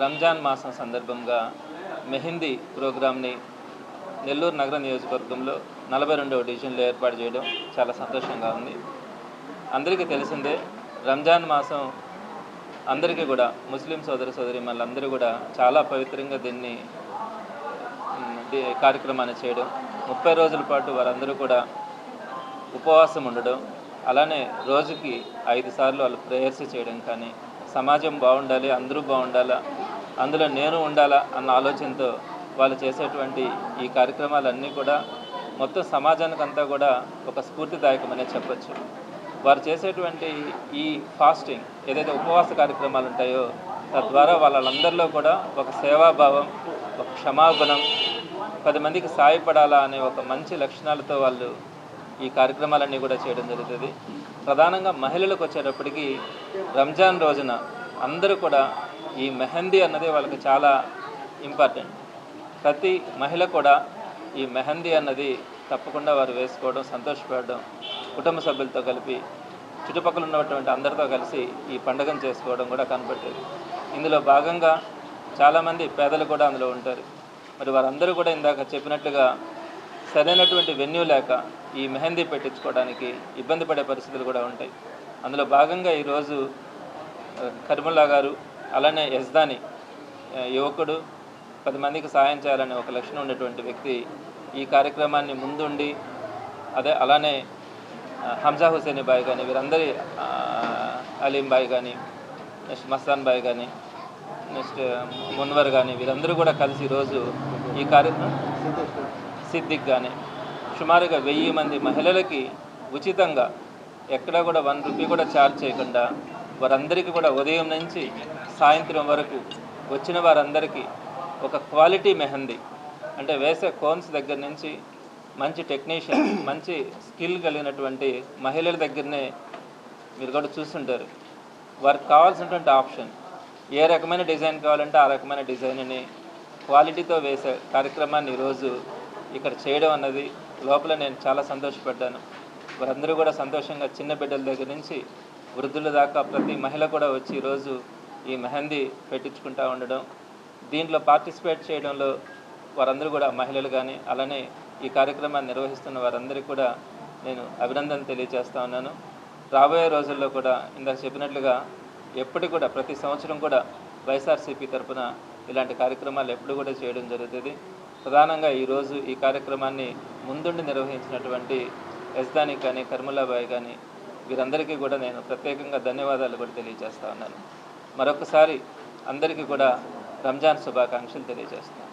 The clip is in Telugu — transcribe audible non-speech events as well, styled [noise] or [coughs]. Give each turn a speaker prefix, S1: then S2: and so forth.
S1: రంజాన్ మాసం సందర్భంగా మెహిందీ ప్రోగ్రామ్ని నెల్లూరు నగర నియోజకవర్గంలో నలభై రెండవ డివిజన్లో ఏర్పాటు చేయడం చాలా సంతోషంగా ఉంది. అందరికీ తెలిసిందే రంజాన్ మాసం అందరికీ కూడా ముస్లిం సోదర సోదరి మళ్ళందరూ కూడా చాలా పవిత్రంగా దీన్ని కార్యక్రమాన్ని చేయడం ముప్పై రోజుల పాటు వారందరూ కూడా ఉపవాసం ఉండడం అలానే రోజుకి ఐదు సార్లు వాళ్ళు ప్రేయర్స్ చేయడం కానీ సమాజం బాగుండాలి అందరూ బాగుండాలా అందులో నేను ఉండాలా అన్న ఆలోచనతో వాళ్ళు చేసేటువంటి ఈ కార్యక్రమాలన్నీ కూడా మొత్తం సమాజానికి అంతా కూడా ఒక స్ఫూర్తిదాయకమనే చెప్పచ్చు. వారు చేసేటువంటి ఈ ఫాస్టింగ్ ఏదైతే ఉపవాస కార్యక్రమాలు ఉంటాయో తద్వారా వాళ్ళందరిలో కూడా ఒక సేవాభావం ఒక క్షమాగుణం పది మందికి సాయపడాలా అనే ఒక మంచి లక్షణాలతో వాళ్ళు ఈ కార్యక్రమాలన్నీ కూడా చేయడం జరుగుతుంది. ప్రధానంగా మహిళలకు వచ్చేటప్పటికి రంజాన్ రోజున అందరూ కూడా ఈ మెహందీ అన్నది వాళ్ళకి చాలా ఇంపార్టెంట్. ప్రతి మహిళ కూడా ఈ మెహందీ అన్నది తప్పకుండా వారు వేసుకోవడం సంతోషపడడం కుటుంబ సభ్యులతో కలిపి చుట్టుపక్కల ఉన్నటువంటి అందరితో కలిసి ఈ పండుగను చేసుకోవడం కూడా కనపడేది ఇందులో భాగంగా చాలామంది పేదలు కూడా అందులో ఉంటారు. మరి వారందరూ కూడా ఇందాక చెప్పినట్లుగా సరైనటువంటి వెన్యూ లేక ఈ మెహందీ పెట్టించుకోవడానికి ఇబ్బంది పడే పరిస్థితులు కూడా ఉంటాయి. అందులో భాగంగా ఈరోజు కర్మలా గారు అలానే యజ్దాని యువకుడు పది మందికి సాయం చేయాలనే ఒక లక్షణం ఉన్నటువంటి వ్యక్తి ఈ కార్యక్రమాన్ని ముందుండి అదే అలానే హంజా హుసేని బాయ్ కానీ వీరందరి అలీం బాయ్ కానీ నెక్స్ట్ మస్తాన్ బాయ్ కానీ నెక్స్ట్ మున్వర్ కానీ వీరందరూ కూడా కలిసి ఈరోజు ఈ కార్యక్రమం సిద్దిక్ కానీ సుమారుగా వెయ్యి మంది మహిళలకి ఉచితంగా ఎక్కడా కూడా వన్ రూపీ కూడా ఛార్జ్ చేయకుండా వారందరికీ కూడా ఉదయం నుంచి సాయంత్రం వరకు వచ్చిన వారందరికీ ఒక క్వాలిటీ మెహందీ. అంటే వేసే కోన్స్ దగ్గర నుంచి మంచి టెక్నీషియన్ [coughs] మంచి స్కిల్ కలిగినటువంటి మహిళల దగ్గరనే మీరు కూడా చూస్తుంటారు. వారికి కావాల్సినటువంటి ఆప్షన్ ఏ రకమైన డిజైన్ కావాలంటే ఆ రకమైన డిజైన్ని క్వాలిటీతో వేసే కార్యక్రమాన్ని ఈరోజు ఇక్కడ చేయడం అన్నది లోపల నేను చాలా సంతోషపడ్డాను. వారందరూ కూడా సంతోషంగా చిన్న బిడ్డల దగ్గర నుంచి వృద్ధుల దాకా ప్రతి మహిళ కూడా వచ్చి ఈరోజు ఈ మెహందీ పెట్టించుకుంటూ ఉండడం. దీంట్లో పార్టిసిపేట్ చేయడంలో వారందరూ కూడా మహిళలు కానీ అలానే ఈ కార్యక్రమాన్ని నిర్వహిస్తున్న వారందరికీ కూడా నేను అభినందన తెలియజేస్తా ఉన్నాను. రాబోయే రోజుల్లో కూడా ఇందాక చెప్పినట్లుగా ఎప్పటి కూడా ప్రతి సంవత్సరం కూడా వైఎస్ఆర్సీపీ తరపున ఇలాంటి కార్యక్రమాలు ఎప్పుడు కూడా చేయడం జరుగుతుంది. ప్రధానంగా ఈరోజు ఈ కార్యక్రమాన్ని ముందుండి నిర్వహించినటువంటి యజ్దాని కానీ కర్ములాబాయి కానీ వీరందరికీ కూడా నేను ప్రత్యేకంగా ధన్యవాదాలు కూడా తెలియజేస్తా ఉన్నాను. మరొకసారి అందరికీ కూడా రంజాన్ శుభాకాంక్షలు తెలియజేస్తాను